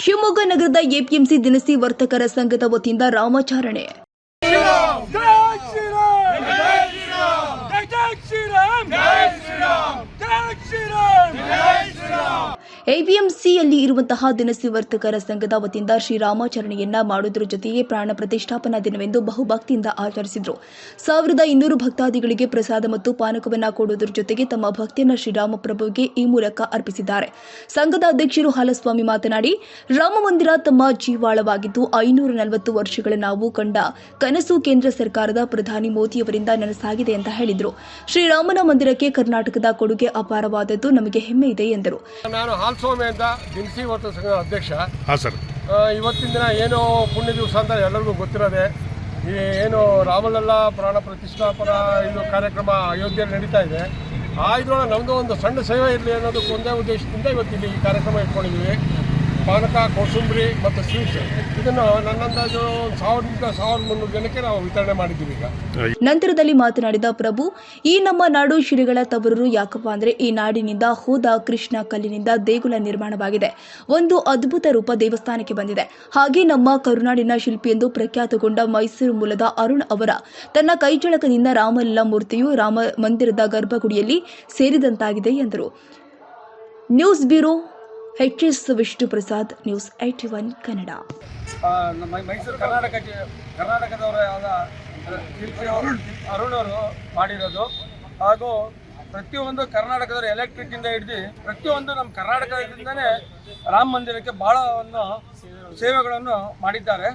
ಶಿವಮೊಗ್ಗ ನಗರದ ಎಪಿಎಂಸಿ ದಿನಸಿ ವರ್ತಕರ ಸಂಘದ ವತಿಯಿಂದ ರಾಮಾಚರಣೆ. ಎಪಿಎಂಸಿಯಲ್ಲಿ ಇರುವಂತಹ ದಿನಸಿ ವರ್ತಕರ ಸಂಘದ ವತಿಯಿಂದ ಶ್ರೀರಾಮಾಚರಣೆಯನ್ನ ಮಾಡುವುದರ ಜೊತೆಗೆ ಪ್ರಾಣ ಪ್ರತಿಷ್ಠಾಪನಾ ದಿನವೆಂದು ಬಹುಭಕ್ತಿಯಿಂದ ಆಚರಿಸಿದರು. ಸಾವಿರದ ಇನ್ನೂರು ಭಕ್ತಾದಿಗಳಿಗೆ ಪ್ರಸಾದ ಮತ್ತು ಪಾನಕವನ್ನು ಕೊಡುವುದರ ಜೊತೆಗೆ ತಮ್ಮ ಭಕ್ತಿಯನ್ನ ಶ್ರೀರಾಮ ಪ್ರಭುಗೆ ಈ ಮೂಲಕ ಅರ್ಪಿಸಿದ್ದಾರೆ. ಸಂಘದ ಅಧ್ಯಕ್ಷರು ಹಾಲಸ್ವಾಮಿ ಮಾತನಾಡಿ, ರಾಮ ಮಂದಿರ ತಮ್ಮ ಜೀವಾಳವಾಗಿದ್ದು ಐನೂರ ನಲವತ್ತು ವರ್ಷಗಳ ನಾವು ಕಂಡ ಕನಸು ಕೇಂದ್ರ ಸರ್ಕಾರದ ಪ್ರಧಾನಿ ಮೋದಿಯವರಿಂದ ನನಸಾಗಿದೆ ಅಂತ ಹೇಳಿದರು. ಶ್ರೀರಾಮನ ಮಂದಿರಕ್ಕೆ ಕರ್ನಾಟಕದ ಕೊಡುಗೆ ಅಪಾರವಾದದ್ದು ನಮಗೆ ಹೆಮ್ಮೆ ಇದೆ ಎಂದರು. ನಾನು ಹಾಲ್ಸ್ವಾಮಿ ಅಂತ ದಿನಸಿ ವರ್ತಕ ಸಂಘದ ಅಧ್ಯಕ್ಷ. ಹಾಂ ಸರ್. ಆ, ಇವತ್ತಿನ ದಿನ ಏನು ಪುಣ್ಯ ದಿವಸ ಅಂತ ಎಲ್ಲರಿಗೂ ಗೊತ್ತಿರೋದೆ. ಈ ಏನು ರಾಮಲಲ್ಲ ಪ್ರಾಣ ಪ್ರತಿಷ್ಠಾಪನ ಇದು ಕಾರ್ಯಕ್ರಮ ಅಯೋಧ್ಯೆಯಲ್ಲಿ ನಡೀತಾ ಇದೆ. ಆ ಇದ್ರೊಳಗೆ ನಮ್ಮದು ಒಂದು ಸಣ್ಣ ಸೇವೆ ಇರಲಿ ಅನ್ನೋದಕ್ಕೆ ಒಂದೇ ಉದ್ದೇಶದಿಂದ ಇವತ್ತಿಲ್ಲಿ ಈ ಕಾರ್ಯಕ್ರಮ ಇಟ್ಕೊಂಡಿದ್ದೀವಿ. ಪಾನಕ, ಕೋಸಂಬರಿ ಮತ್ತು ಸ್ವೀಟ್ಸ್. ಇದನ್ನು ನನ್ನಂದಾಜು ಸಾವಿರದಿಂದ ಸಾವಿರದ ಮುನ್ನೂರು ಜನಕ್ಕೆ ನಾವು ವಿತರಣೆ ಮಾಡಿದ್ದೀವಿ ಈಗ. ನಂತರದಲ್ಲಿ ಮಾತನಾಡಿದ ಪ್ರಭು, ಈ ನಮ್ಮ ನಾಡು ಶ್ರೀಗಳ ತವರರು ಯಾಕಪ್ಪ ಅಂದ್ರೆ ಈ ನಾಡಿನಿಂದ ಹೋದ ಕೃಷ್ಣ ಕಲ್ಲಿನಿಂದ ದೇಗುಲ ನಿರ್ಮಾಣವಾಗಿದೆ. ಒಂದು ಅದ್ಭುತ ರೂಪ ದೇವಸ್ಥಾನಕ್ಕೆ ಬಂದಿದೆ. ಹಾಗೆ ನಮ್ಮ ಕರುನಾಡಿನ ಶಿಲ್ಪಿ ಎಂದು ಪ್ರಖ್ಯಾತಗೊಂಡ ಮೈಸೂರು ಮೂಲದ ಅರುಣ್ ಅವರ, ತನ್ನ ಕೈಚಳಕದಿಂದ ರಾಮಲೀಲಾ ಮೂರ್ತಿಯು ರಾಮ ಮಂದಿರದ ಗರ್ಭಗುಡಿಯಲ್ಲಿ ಸೇರಿದಂತಾಗಿದೆ ಎಂದರು. News bureau H S Vishnu Prasad news eighty one Kannada ನಮ್ಮ ಮೈಸೂರು ಕರ್ನಾಟಕ ಕರ್ನಾಟಕದವರ ಆದ ಶಿಲ್ಪಿ ಅವರು ಮಾಡಿರೋದು. ಹಾಗೂ ಪ್ರತಿಯೊಂದು ಕರ್ನಾಟಕದವರು ಎಲೆಕ್ಟ್ರಿಕ್ಕಿಂದ ಹಿಡ್ದು ಪ್ರತಿಯೊಂದು ನಮ್ಮ ಕರ್ನಾಟಕದಿಂದನೇ ರಾಮ ಮಂದಿರಕ್ಕೆ ಬಹಳ ಒಂದು ಸೇವೆಗಳನ್ನು ಮಾಡಿದ್ದಾರೆ.